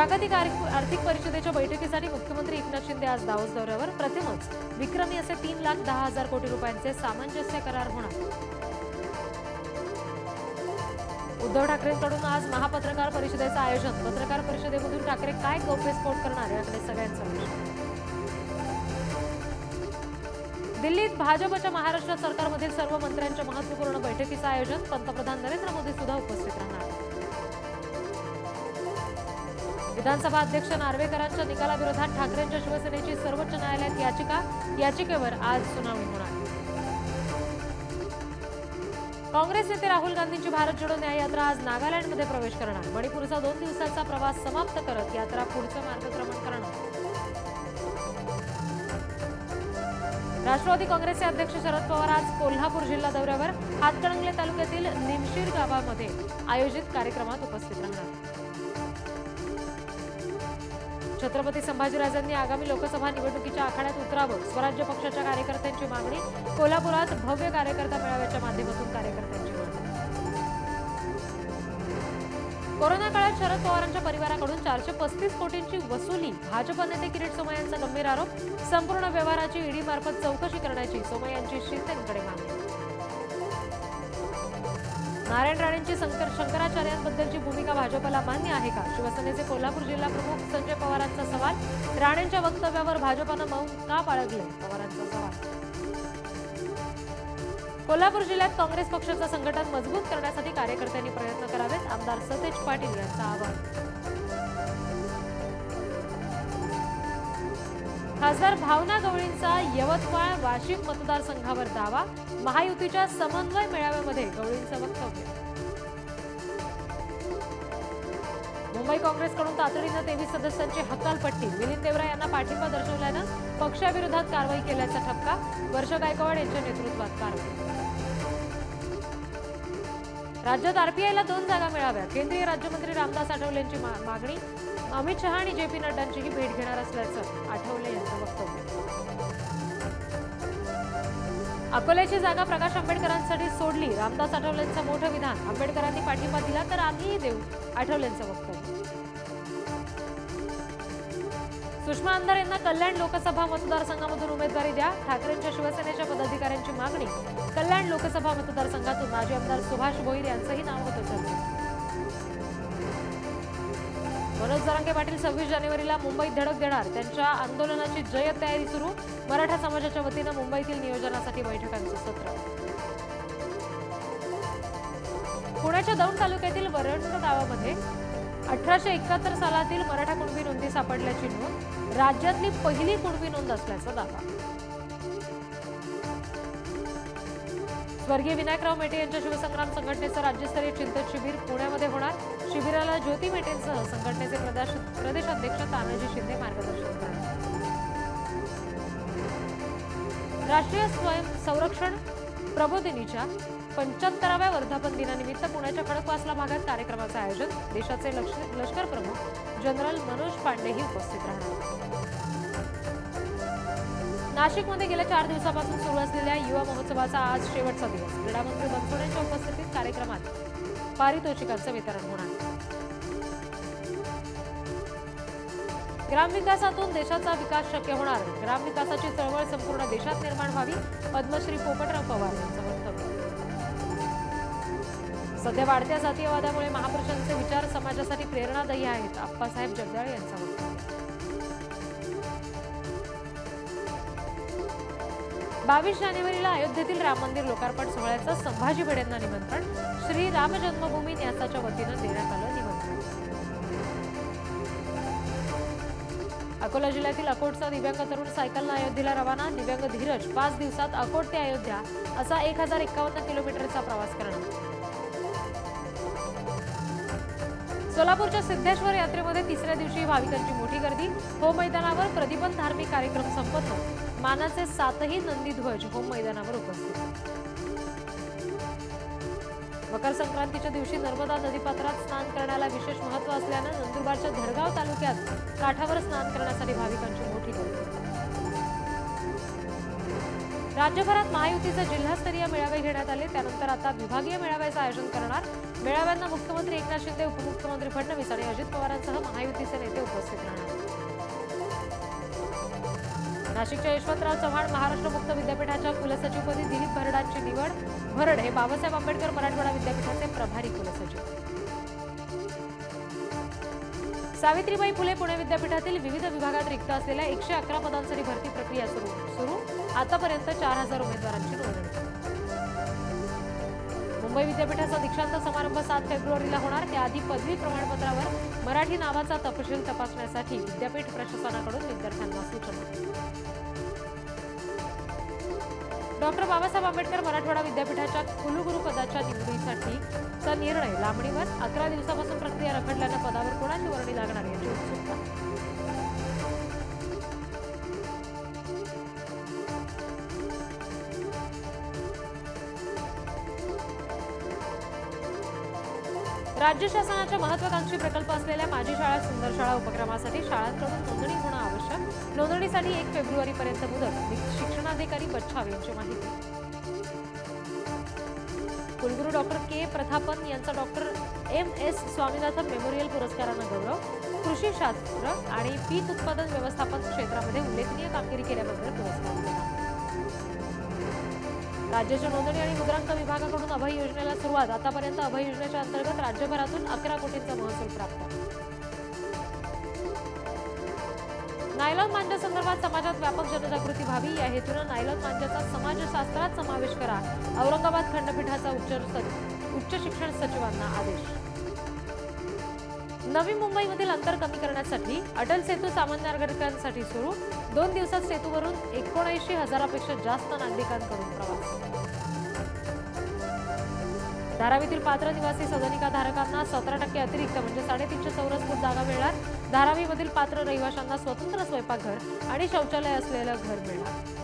जागतिक आर्थिक आर्थिक परिषदेच्या बैठकीसाठी मुख्यमंत्री एकनाथ शिंदे आज दावोस दौऱ्यावर. प्रथमच विक्रमी असे तीन लाख दहा हजार कोटी रुपयांचे सामंजस्य करार होणार. उद्धव ठाकरेंकडून आज महापत्रकार परिषदेचं आयोजन. पत्रकार परिषदेमधून ठाकरे काय गौप्यस्फोट करणार याकडे सगळ्यांचं लक्ष. दिल्लीत भाजपच्या महाराष्ट्र सरकारमधील सर्व मंत्र्यांच्या महत्त्वपूर्ण बैठकीचं आयोजन पंतप्रधान नरेंद्र मोदी सुद्धा उपस्थित राहणार. विधानसभा अध्यक्ष नार्वेकरांच्या निकालाविरोधात ठाकरेंच्या शिवसेनेची सर्वोच्च न्यायालयात याचिका. याचिकेवर आज सुनावणी होणार. काँग्रेस नेते राहुल गांधींची भारत जोडो न्याययात्रा आज नागालँडमध्ये प्रवेश करणार. मणिपूरचा दोन दिवसांचा प्रवास समाप्त करत यात्रा पुढचं मार्गक्रमण करणार. राष्ट्रवादी काँग्रेसचे अध्यक्ष शरद पवार आज कोल्हापूर जिल्हा दौऱ्यावर हातकणंगले तालुक्यातील निमशीर गावामध्ये आयोजित कार्यक्रमात उपस्थित राहणार. छत्रपती संभाजीराजांनी आगामी लोकसभा निवडणुकीच्या आखाड्यात उतरावं. स्वराज्य पक्षाच्या कार्यकर्त्यांची मागणी कोल्हापुरात भव्य कार्यकर्ता मेळाव्याच्या माध्यमातून कार्यकर्त्यांची मागणी. कोरोना काळात शरद पवारांच्या परिवाराकडून चारशे पस्तीस कोटींची वसुली. भाजप नेते किरीट सोमय्या यांचा गंभीर आरोप. संपूर्ण व्यवहाराची ईडी मार्फत चौकशी करण्याची सोमय्या यांची शिंदेकडे मागणी. नारायण राणेंची शंकराचार्यांबद्दलची भूमिका भाजपला मान्य आहे का? शिवसेनेचे कोल्हापूर जिल्हा प्रमुख संजय पवारांचा सवाल राणेंच्या वक्तव्यावर भाजपानं मौन का बाळगले पवारांचा सवाल. कोल्हापूर जिल्ह्यात काँग्रेस पक्षाचं संघटन मजबूत करण्यासाठी कार्यकर्त्यांनी प्रयत्न करावेत आमदार सतेज पाटील यांचं आवाहन. खासदार भावना गवळींचा यवतमाळ वाशिम मतदारसंघावर दावा महायुतीच्या समन्वय मेळाव्यामध्ये गवळींचं वक्तव्य. मुंबई काँग्रेसकडून तातडीनं तेवीस सदस्यांची हकालपट्टी मिलिंद देवरा यांना पाठिंबा दर्शवल्यानं पक्षाविरोधात कारवाई केल्याचा ठपका वर्ष गायकवाड यांच्या नेतृत्वात कारवाई राज्यात आरपीआयला दोन जागा मिळाव्या केंद्रीय राज्यमंत्री रामदास आठवलेंची मा- मागणी अमित शहा आणि जे पी नड्डांचीही भेट घेणार असल्याचं आठवले यांचं वक्तव्य. अकोल्याची जागा प्रकाश आंबेडकरांसाठी सोडली. रामदास आठवलेंचं मोठं विधान. आंबेडकरांनी पाठिंबा दिला तर आम्हीही देऊ आठवलेंचं वक्तव्य. सुषमा आमदार यांना कल्याण लोकसभा मतदारसंघामधून उमेदवारी द्या. ठाकरेंच्या शिवसेनेच्या पदाधिकाऱ्यांची मागणी. कल्याण लोकसभा मतदारसंघातून माजी आमदार सुभाष भोईर यांचंही नाव होतं. मनोज जरांगे पाटील सव्वीस जानेवारीला मुंबईत धडक देणार. त्यांच्या आंदोलनाची जय्यत तयारी सुरू. मराठा समाजाच्या वतीनं मुंबईतील नियोजनासाठी बैठकांचं सत्र. पुण्याच्या दौंड तालुक्यातील वरंड गावामध्ये अठराशे एकाहत्तर सालातील मराठा कुणबी नोंदी सापडल्याची नोंद. राज्यातली पहिली कुणबी नोंद असल्याचा दावा. स्वर्गीय विनायकराव मेटे यांच्या शिवसंग्राम संघटनेचं राज्यस्तरीय चिंतन शिबिर पुण्यामध्ये होणार. शिबिराला ज्योती मेटेंसह संघटनेचे प्रदेश प्रदेशाध्यक्ष तानाजी शिंदे मार्गदर्शन करणार. राष्ट्रीय स्वयं संरक्षण प्रबोधिनीच्या पंच्याहत्तराव्या वर्धापन दिनानिमित्त पुण्याच्या खडकवासला भागात कार्यक्रमाचं आयोजन. देशाचे लष्कर लष्कर प्रमुख जनरल मनोज पांडेही उपस्थित राहणार. नाशिकमध्ये गेल्या चार दिवसापासून सुरू असलेल्या युवा महोत्सवाचा आज शेवटचा दिवस. क्रीडामंत्री बनसोड यांच्या उपस्थितीत कार्यक्रमात पारितोषिकांचं वितरण होणार. ग्रामविकासातून देशाचा विकास शक्य होणार. ग्रामविकासाची चळवळ संपूर्ण देशात निर्माण व्हावी पद्मश्री पोपटराव पवार यांचं वक्तव्य. सध्या वाढत्या जातीयवादामुळे महापुरुषांचे विचार समाजासाठी प्रेरणादायी आहेत आप्पासाहेब जगदाळे यांचा वक्तव्य. बावीस जानेवारीला अयोध्येतील राम मंदिर लोकार्पण सोहळ्याचं संभाजी भिडेंना निमंत्रण. श्री राम जन्मभूमी न्यासाच्या वतीनं देण्यात आलं निमंत्रण. अकोला जिल्ह्यातील अकोटचा दिव्यांग तरुण सायकलनं अयोध्येला रवाना. दिव्यांग धीरज पाच दिवसात अकोट ते अयोध्या असा एक हजार एकावन्न किलोमीटरचा प्रवास करणार. सोलापूरच्या सिद्धेश्वर यात्रेमध्ये तिसऱ्या दिवशी भाविकांची मोठी गर्दी. हो मैदानावर प्रतिबंध धार्मिक कार्यक्रम संपन्न. मानाचे सातही नंदी ध्वज होम मैदानावर उपस्थित. मकर संक्रांतीच्या दिवशी नर्मदा नदीपात्रात स्नान करण्याला विशेष महत्त्व असल्यानं नंदुरबारच्या धडगाव तालुक्यात काठावर स्नान करण्यासाठी भाविकांची मोठी गर्दी. राज्यभरात महायुतीचे जिल्हास्तरीय मेळावे घेण्यात आले. त्यानंतर आता विभागीय मेळाव्याचं आयोजन करणार. मेळाव्यांना मुख्यमंत्री एकनाथ शिंदे उपमुख्यमंत्री फडणवीस आणि अजित पवारांसह महायुतीचे नेते उपस्थित राहणार. नाशिकच्या यशवंतराव चव्हाण महाराष्ट्र मुक्त विद्यापीठाच्या कुलसचिवपदी दिलीप भरडांची निवड. भरड हे बाबासाहेब आंबेडकर मराठवाडा विद्यापीठाचे प्रभारी कुलसचिव. सावित्रीबाई फुले पुणे विद्यापीठातील विविध विभागात रिक्त असलेल्या एकशे अकरा पदांसाठी भरती प्रक्रिया सुरू. सुरू. आतापर्यंत चार हजार उमेदवारांची नोंदणी. मुंबई विद्यापीठाचा दीक्षांत समारंभ सात फेब्रुवारीला होणार. त्याआधी पदवी प्रमाणपत्रावर मराठी नावाचा तपशील तपासण्यासाठी विद्यापीठ प्रशासनाकडून विद्यार्थ्यांना सूचना. डॉक्टर बाबासाहेब आंबेडकर मराठवाडा विद्यापीठाच्या कुलगुरू पदाच्या निवडीसाठीचा निर्णय लांबणीवर. अकरा दिवसापासून प्रक्रिया रखडल्यानं पदावर कोणाची वर्णी लागणार याची उत्सुकता? राज्य शासनाच्या महत्वाकांक्षी प्रकल्प असलेल्या माझी शाळा सुंदर शाळा उपक्रमासाठी शाळांकडून नोंदणी होणं आवश्यक. नोंदणीसाठी एक फेब्रुवारी पर्यंत मुदत. शिक्षणाधिकारी बच्छाव यांची माहिती. कुलगुरू डॉक्टर के. प्रथापन यांचा doctor M. S. Swaminathan memorial पुरस्कारानं गौरव. कृषी शास्त्र आणि पीक उत्पादन व्यवस्थापन क्षेत्रामध्ये उल्लेखनीय कामगिरी केल्याबद्दल पुरस्कार. दिला राज्याच्या नोंदणी आणि मुद्रांक विभागाकडून अभय योजनेला सुरुवात. आतापर्यंत अभय योजनेच्या अंतर्गत राज्यभरातून अकरा कोटींचा महसूल प्राप्त. नायलॉन मांज्यासंदर्भात समाजात व्यापक जनजागृती व्हावी. या हेतूनं नायलॉन मांजाचा समाजशास्त्रात समावेश करा. औरंगाबाद खंडपीठाचा उच्च उच्च शिक्षण सचिवांना आदेश. नवी मुंबईमधील अंतर कमी करण्यासाठी अटल सेतू सामान्य नागरिकांसाठी सुरू. दोन दिवसात सेतूवरून एकोणऐंशी हजारापेक्षा जास्त नागरिकांकडून प्रवास. धारावीतील पात्र निवासी सदनिका धारकांना सतरा टक्के अतिरिक्त म्हणजे साडेतीनशे चौरस फूट जागा मिळणार. धारावीमधील पात्र रहिवाशांना स्वतंत्र स्वयंपाकघर आणि शौचालय असलेलं घर मिळणार.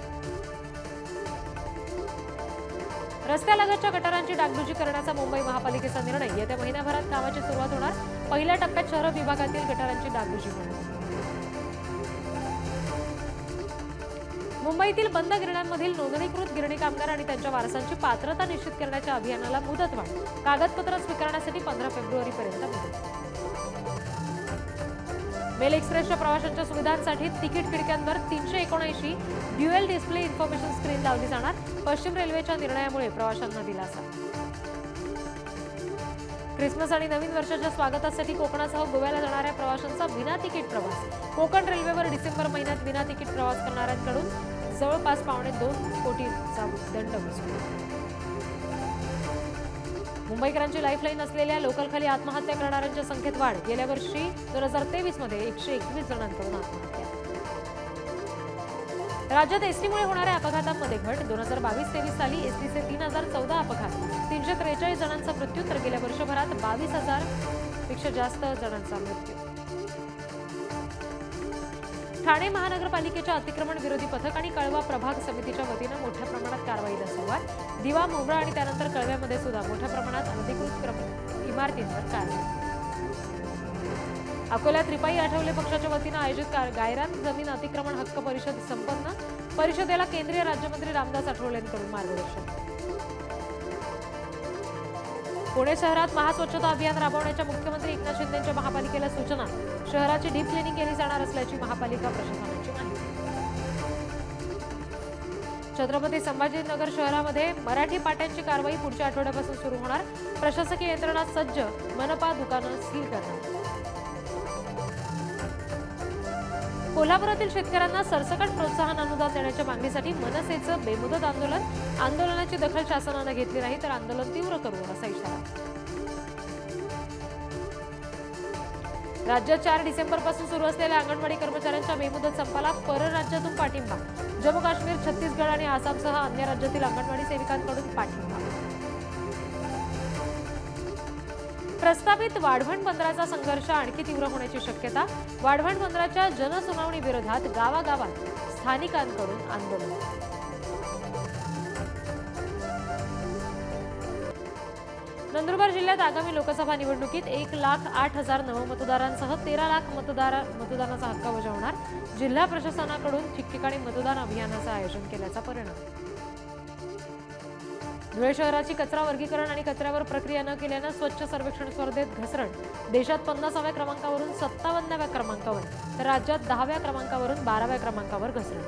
रस्त्यालगतच्या गटारांची डागडुजी करण्याचा मुंबई महापालिकेचा निर्णय. येत्या महिन्याभरात कामाची सुरुवात होणार. पहिल्या टप्प्यात शहर विभागातील गटारांची डागडुजी होणार. मुंबईतील बंद गिरण्यांमधील नोंदणीकृत गिरणी कामगार आणि त्यांच्या वारसांची पात्रता निश्चित करण्याच्या अभियानाला मुदतवाढ कागदपत्र स्वीकारण्यासाठी पंधरा फेब्रुवारीपर्यंत मुदत. मेल एक्सप्रेसच्या प्रवाशांच्या सुविधांसाठी तिकीट खिडक्यांवर तीनशे एकोणऐंशी ड्युएल डिस्प्ले इन्फॉर्मेशन स्क्रीन लावली जाणार. पश्चिम रेल्वेच्या निर्णयामुळे प्रवाशांना दिलासा. क्रिसमस आणि नवीन वर्षाच्या स्वागतासाठी कोकणासह गोव्याला जाणाऱ्या प्रवाशांचा विना तिकीट प्रवास. कोकण रेल्वेवर डिसेंबर महिन्यात विना तिकीट प्रवास करणाऱ्यांकडून जवळपास पावणे दोन कोटीचा दंड वसूल. मुंबईकरांची लाईफलाईन असलेल्या लोकलखाली आत्महत्या करणाऱ्यांच्या संख्येत वाढ. गेल्या वर्षी दोन हजार तेवीसमध्ये एकशे एकवीस जणांकडून आत्महत्या. राज्यात एसटीमुळे होणाऱ्या अपघातांमध्ये घट. दोन हजार बावीस तेवीस साली एसटीचे तीन हजार चौदा अपघात. तीनशे त्रेचाळीस जणांचा मृत्यू तर गेल्या वर्षभरात बावीस हजारपेक्षा जास्त जणांचा मृत्यू. ठाणे महानगरपालिकेच्या अतिक्रमण विरोधी पथक आणि कळवा प्रभाग समितीच्या वतीनं मोठ्या प्रमाणात कारवाईला सुरुवात. दिवा मोगरा आणि त्यानंतर कळव्यामध्ये सुद्धा मोठ्या प्रमाणात अनधिकृत क्रम इमारतींवर कारवाई. अकोल्यात रिपाई आठवले पक्षाच्या वतीनं आयोजित गायरान जमीन अतिक्रमण हक्क परिषद संपन्न. परिषदेला केंद्रीय राज्यमंत्री रामदास आठवलेंकडून मार्गदर्शन. पुणे शहरात महास्वच्छता अभियान राबवण्याच्या मुख्यमंत्री एकनाथ शिंदेच्या महापालिकेला सूचना. शहराची डीप क्लिनिंग केली जाणार असल्याची महापालिका प्रशासनाची माहिती. छत्रपती संभाजीनगर शहरामध्ये मराठी पाट्यांची कारवाई पुढच्या आठवड्यापासून सुरू होणार. प्रशासकीय यंत्रणा सज्ज मनपा दुकानं सील करणार. कोल्हापुरातील शेतकऱ्यांना सरसकट प्रोत्साहन अनुदान देण्याच्या मागणीसाठी मनसेचं बेमुदत आंदोलन. आंदोलनाची दखल शासनानं घेतली नाही तर आंदोलन तीव्र करू असा इशारा. राज्यात चार डिसेंबरपासून सुरू असलेल्या अंगणवाडी कर्मचाऱ्यांच्या बेमुदत संपाला परराज्यातून पाठिंबा. जम्मू काश्मीर छत्तीसगड आणि आसामसह अन्य राज्यातील अंगणवाडी सेविकांकडून पाठिंबा. प्रस्तावित वाढवण बंदराचा संघर्ष आणखी तीव्र होण्याची शक्यता वाढवण बंदराच्या जनसुनावणी विरोधात गावागावात स्थानिकांकडून आंदोलन. नंदुरबार जिल्ह्यात आगामी लोकसभा निवडणुकीत एक लाख आठ हजार नवमतदारांसह तेरा लाख मतदार मतदानाचा हक्क बजावणार जिल्हा प्रशासनाकडून ठिकठिकाणी मतदान अभियानाचं आयोजन केल्याचा परिणाम. धुळे शहराची कचरा वर्गीकरण आणि कचऱ्यावर प्रक्रिया न केल्यानं स्वच्छ सर्वेक्षण स्पर्धेत घसरण. देशात पन्नासाव्या क्रमांकावरून सत्तावन्नाव्या क्रमांकावर तर राज्यात दहाव्या क्रमांकावरून बाराव्या क्रमांकावर घसरण.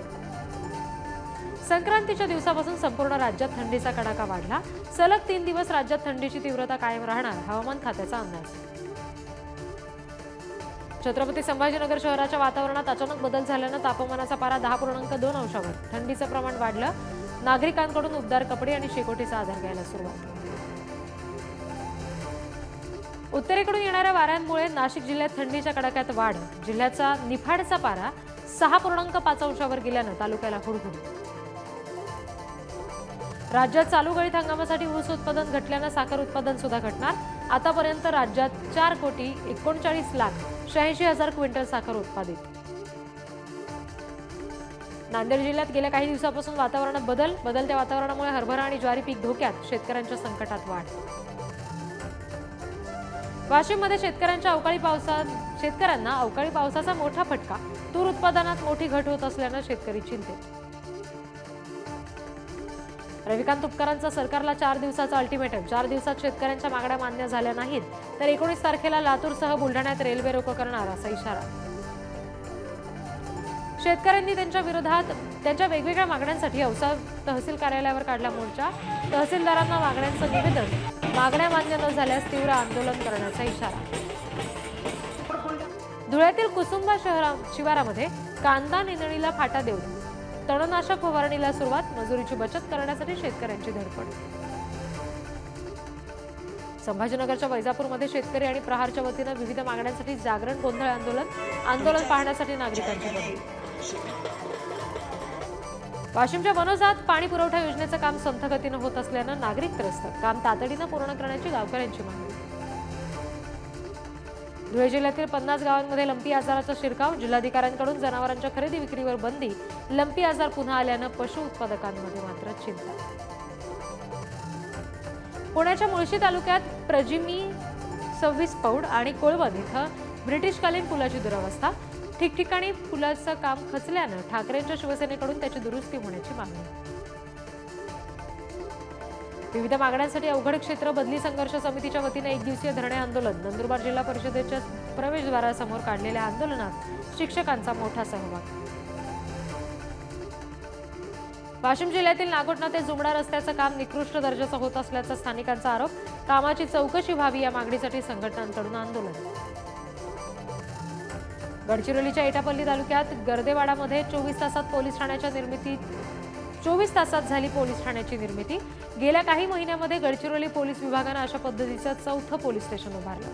संक्रांतीच्या दिवसापासून संपूर्ण राज्यात थंडीचा कडाका वाढला. सलग तीन दिवस राज्यात थंडीची तीव्रता कायम राहणार हवामान खात्याचा अंदाज. छत्रपती संभाजीनगर शहराच्या वातावरणात अचानक बदल झाल्यानं तापमानाचा पारा दहा पूर्णांक दोन अंशावर थंडीचं प्रमाण वाढलं. नागरिकांकडून उबदार कपडे आणि शेकोटीचा आधार घ्यायला सुरुवात. उत्तरेकडून येणाऱ्या वाऱ्यांमुळे नाशिक जिल्ह्यात थंडीच्या कडाक्यात वाढ. जिल्ह्याचा निफाडचा पारा सहा पूर्णांक पाच अंशावर गेल्यानं तालुक्याला हुडहुडी. राज्यात चालू गळीत हंगामासाठी ऊस उत्पादन घटल्यानं साखर उत्पादन सुद्धा घटणार. आतापर्यंत राज्यात चार कोटी एकोणचाळीस लाख शहाऐंशी हजार क्विंटल साखर उत्पादित. नांदेड जिल्ह्यात गेल्या काही दिवसापासून वातावरणात बदल बदलत्या वातावरणामुळे हरभरा आणि ज्वारी पीक धोक्यात शेतकऱ्यांच्या संकटात वाढ. वाशिममध्ये शेतकऱ्यांच्या अवकाळी पावसात शेतकऱ्यांना अवकाळी पावसाचा मोठा फटका. तूर उत्पादनात मोठी घट होत असल्यानं शेतकरी चिंतेत. रविकांत तुपकरांचा सरकारला चार दिवसाचा अल्टिमेटम. चार दिवसात शेतकऱ्यांच्या मागण्या मान्य झाल्या नाहीत तर एकोणीस तारखेला लातूरसह बुलढाण्यात रेल्वे रोको करणार असा इशारा. शेतकऱ्यांनी त्यांच्या विरोधात त्यांच्या वेगवेगळ्या मागण्यांसाठी औसा तहसील कार्यालयावर काढला मोर्चा. तहसीलदारांना मागण्यांचं निवेदन. मागण्या मान्य न झाल्यास तीव्र आंदोलन करण्याचा इशारा. धुळ्यातील कुसुंबा शहरा शिवारामध्ये कांदा निंदणीला फाटा देऊन तणनाशक फवारणीला सुरुवात. मजुरीची बचत करण्यासाठी शेतकऱ्यांची धडपड. संभाजीनगरच्या वैजापूरमध्ये शेतकरी आणि प्रहारच्या वतीनं विविध मागण्यांसाठी जागरण गोंधळ आंदोलन. आंदोलन पाहण्यासाठी नागरिकांची गर्दी. वाशिमच्या वनोजात पाणी पुरवठा योजनेचं काम संथ गतीनं होत असल्यानं नागरिक त्रस्त. काम तातडीनं पूर्ण करण्याची गावकऱ्यांची मागणी. धुळे जिल्ह्यातील पन्नास गावांमध्ये लंपी आजाराचा शिरकाव जिल्हाधिकाऱ्यांकडून जनावरांच्या खरेदी विक्रीवर बंदी लंपी आजार पुन्हा आल्यानं पशु उत्पादकांमध्ये मात्र चिंता. पुण्याच्या मुळशी तालुक्यात प्रजिमी सव्वीस पौड आणि कोळवण इथं ब्रिटिशकालीन पुलाची दुरवस्था ठिकठिकाणी पुलाचं काम खचल्यानं ठाकरेंच्या शिवसेनेकडून त्याची दुरुस्ती होण्याची मागणी. विविध मागण्यांसाठी अवघड क्षेत्र बदली संघर्ष समितीच्या वतीने एक दिवसीय धरणे आंदोलन नंदुरबार जिल्हा परिषदेच्या प्रवेशद्वारासमोर काढलेल्या आंदोलनात शिक्षकांचा मोठा सहभाग. वाशिम जिल्ह्यातील नागोठणा ते जुमडा रस्त्याचं काम निकृष्ट दर्जाचं होत असल्याचा स्थानिकांचा आरोप. कामाची चौकशी व्हावी या मागणीसाठी संघटनांकडून आंदोलन. गडचिरोलीच्या एटापल्ली तालुक्यात गर्देवाडामध्ये चोवीस तासात पोलीस ठाण्याच्या निर्मितीत चोवीस तासात झाली पोलीस ठाण्याची निर्मिती. गेल्या काही महिन्यामध्ये गडचिरोली पोलीस विभागानं अशा पद्धतीचं चौथं पोलीस स्टेशन उभारलं.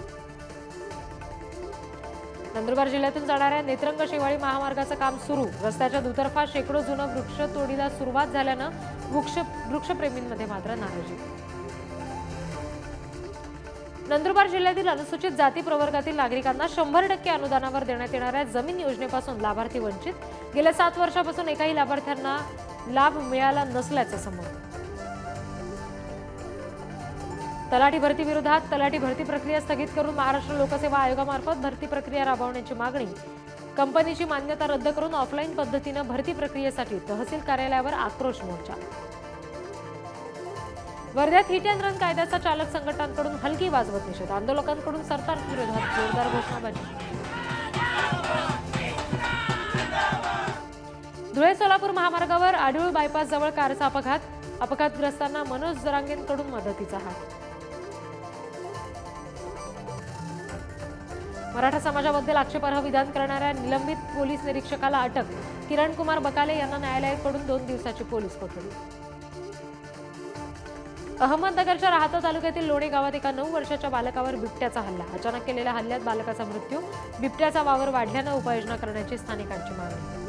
नंदुरबार जिल्ह्यातून जाणाऱ्या नेत्रंग शेवाळी महामार्गाचं काम सुरू. रस्त्याच्या दुतर्फा शेकडो जुनं वृक्ष तोडीला सुरुवात झाल्यानं वृक्ष वृक्षप्रेमींमध्ये मात्र नाराजी. नंदुरबार जिल्ह्यातील अनुसूचित जाती प्रवर्गातील नागरिकांना शंभर टक्के अनुदानावर देण्यात येणाऱ्या जमीन योजनेपासून लाभार्थी वंचित. गेल्या सात वर्षापासून एकाही लाभार्थ्यांना लाभ मिळाला नसल्याचं समोर. तलाठी भरती विरोधात तलाठी भरती प्रक्रिया स्थगित करून महाराष्ट्र लोकसेवा आयोगामार्फत भरती प्रक्रिया राबवण्याची मागणी. कंपनीची मान्यता रद्द करून ऑफलाईन पद्धतीनं भरती प्रक्रियेसाठी तहसील कार्यालयावर आक्रोश मोर्चा. वर्ध्यात हिट अँड रन कायद्याचा चालक संघटनांकडून हलकी वाजवत निषेध. आंदोलकांकडून सरकार विरोधात जोरदार घोषणाबाजी. धुळे सोलापूर महामार्गावर आढळू बायपास जवळ कारचा अपघात. अपघातग्रस्तांना मनोज जरांगेंकडून मदतीचा हात. मराठा समाजाबद्दल आक्षेपार्ह विधान करणाऱ्या निलंबित पोलीस निरीक्षकाला अटक. किरण कुमार बकाले यांना न्यायालयाकडून दोन दिवसाची पोलीस कोठडी. अहमदनगरच्या राहता तालुक्यातील लोणे गावात एका नऊ वर्षाच्या बालकावर बिबट्याचा हल्ला. अचानक केलेल्या हल्ल्यात बालकाचा मृत्यू. बिबट्याचा वावर वाढल्यानं उपाययोजना करण्याची स्थानिकांची मागणी.